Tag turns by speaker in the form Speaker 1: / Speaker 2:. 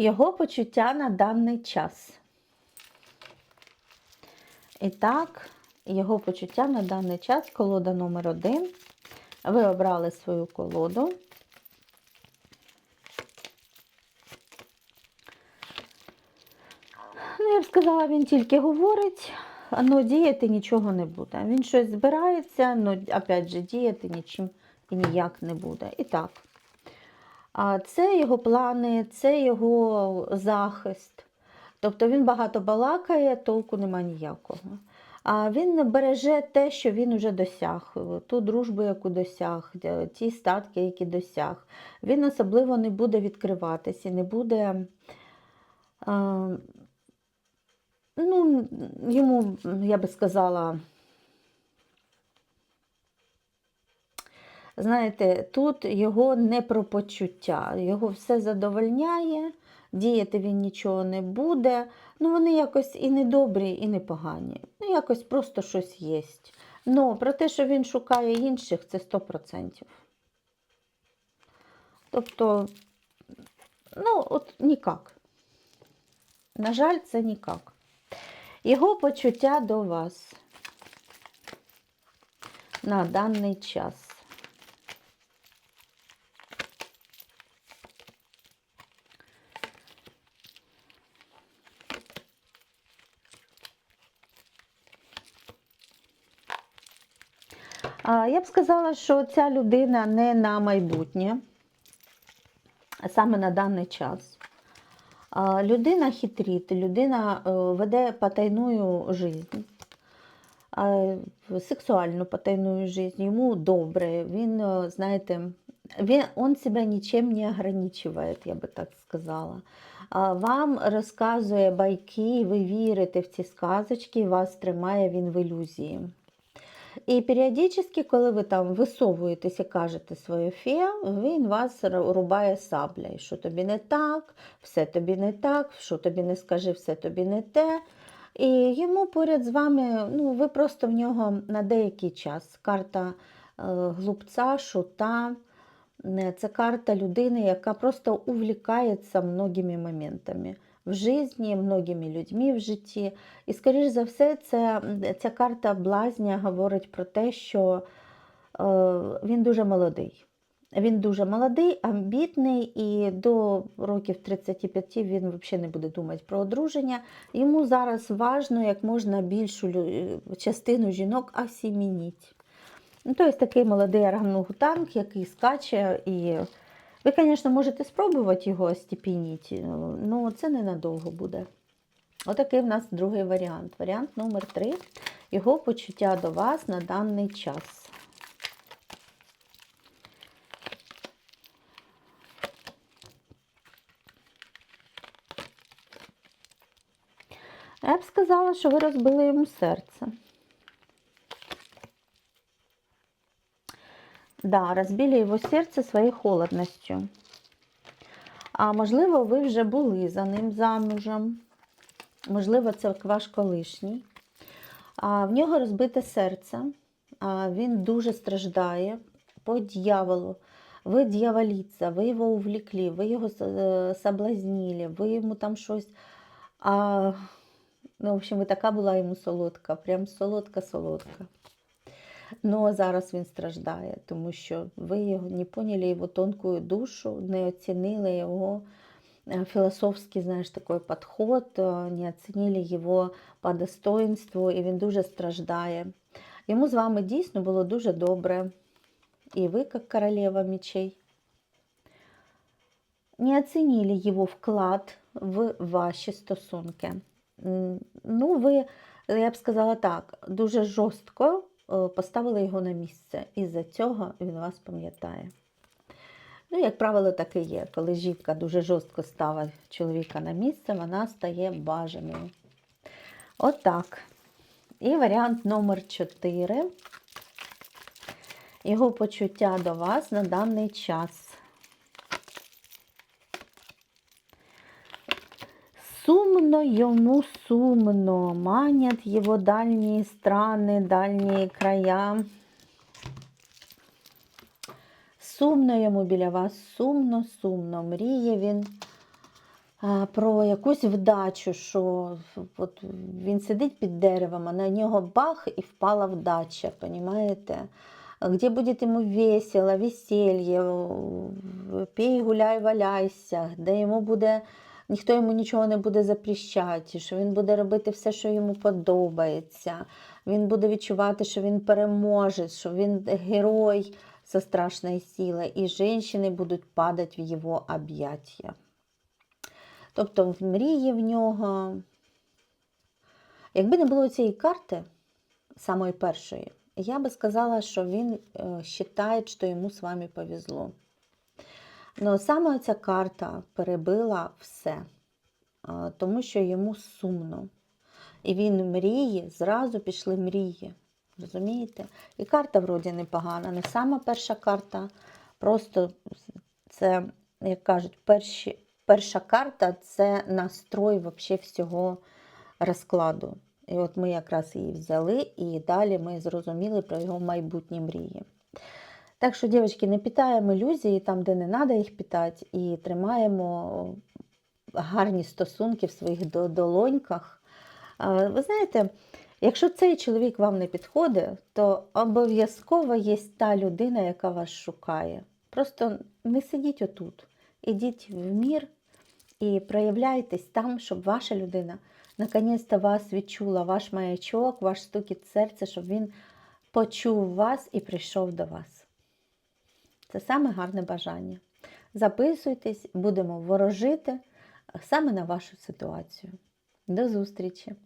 Speaker 1: Його почуття на даний час. І так, його почуття на даний час, колода номер один. Ви обрали свою колоду. Ну, я б сказала, він тільки говорить, але діяти нічого не буде. Він щось збирається, але опять же діяти нічим і ніяк не буде. І так, це його плани, це його захист. Тобто він багато балакає, толку нема ніякого. А він береже те, що він вже досяг, ту дружбу, яку досяг, ті статки, які досяг. Він особливо не буде відкриватися, не буде. Ну, йому, я би сказала, знаєте, тут його не про почуття, його все задовольняє, діяти він нічого не буде. Ну, вони якось і не добрі, і не погані. Ну, якось просто щось є. Ну, про те, що він шукає інших, це 100%. Тобто, ну, от нікак. На жаль, це нікак. Його почуття до вас на даний час. А, Я б сказала, що ця людина не на майбутнє, а саме на даний час. Людина хитрить, людина е, веде потайную жизнь, сексуальну потайную жизнь, йому добре, він, е, знаєте, він, он себе нічим не ограничиває, я би так сказала. Вам розказує байки, ви вірите в ці сказочки, вас тримає він в ілюзії. І періодично, коли ви там висовуєтесь і кажете своє фе, він вас ру- рубає саблею, що тобі не так, все тобі не так, що тобі не скажи, все тобі не те. І йому поряд з вами, ну, ви просто в нього на деякий час. Карта е, глупця, шута. Е, Це карта людини, яка просто увлікається многими моментами в житті, многими людьми в житті. І, скоріш за все, це, ця карта блазня говорить про те, що е, він дуже молодий. Він дуже молодий, амбітний, і до років 35 він взагалі не буде думати про одруження. Йому зараз важно як можна більшу частину жінок осімініть. Ну, тобто такий молодий орангутанг, який скаче. І ви, звісно, можете спробувати його остепінити, але це ненадовго буде. Отакий в нас другий варіант. Варіант номер три. Його почуття до вас на даний час. Я б сказала, що ви розбили йому серце. Да, розбили його серце своєю холодністю. А можливо, ви вже були за ним замужем. Можливо, це ваш колишній. А в нього розбите серце. А він дуже страждає по дьяволу. Ви дьяволіця, ви його увлекли, ви його е, соблазнили, ви йому там щось. А, ну, в общем, ви така була йому солодка, прям солодка-солодка. Ну, зараз він страждає, тому що ви його не поняли його тонку душу, не оцінили його э, філософський, знаєш, такий підход, э, не оцінили його по достоинству, і він дуже страждає. Йому з вами дійсно було дуже добре. І ви, як королева мечей, не оцінили його вклад в ваші стосунки. Ну, ви, я б сказала так, дуже жорстко е, поставили його на місце. І за цього він вас пам'ятає. Ну, як правило, так і є. Коли жінка дуже жорстко ставить чоловіка на місце, вона стає бажаною. Отак. І варіант номер 4. Його почуття до вас на даний час. Сумно йому сумно, манят его дальние страны, дальние края. Сумно йому біля вас, сумно, сумно. Мріє він про якусь вдачу, що от він сидить під деревом, а на нього бах і впала вдача, понімаєте? Где будет ему весело, веселье, пей, гуляй, валяйся, де йому буде, ніхто йому нічого не буде запрещати, що він буде робити все, що йому подобається. Він буде відчувати, що він переможе, що він герой со страшної сили, і жінки будуть падати в його об'яття. Тобто в мрії в нього. Якби не було цієї карти, самої першої, я би сказала, що він е, вважає, що йому з вами повезло. Но саме ця карта перебила все, тому що йому сумно. І він мріє, зразу пішли мрії. Розумієте? І карта вроді непогана. Не сама перша карта, просто це, як кажуть, перші, перша карта це настрой вообще всього розкладу. І от ми якраз її взяли, і далі ми зрозуміли про його майбутні мрії. Так що, дівчатки, не питаємо ілюзії там, де не треба їх питати, і тримаємо гарні стосунки в своїх долоньках. Ви знаєте, якщо цей чоловік вам не підходить, то обов'язково є та людина, яка вас шукає. Просто не сидіть отут. Ідіть в мір і проявляйтесь там, щоб ваша людина наконець-то вас відчула, ваш маячок, ваш стукіт серця, щоб він почув вас і прийшов до вас. Це саме гарне бажання. Записуйтесь, будемо ворожити саме на вашу ситуацію. До зустрічі!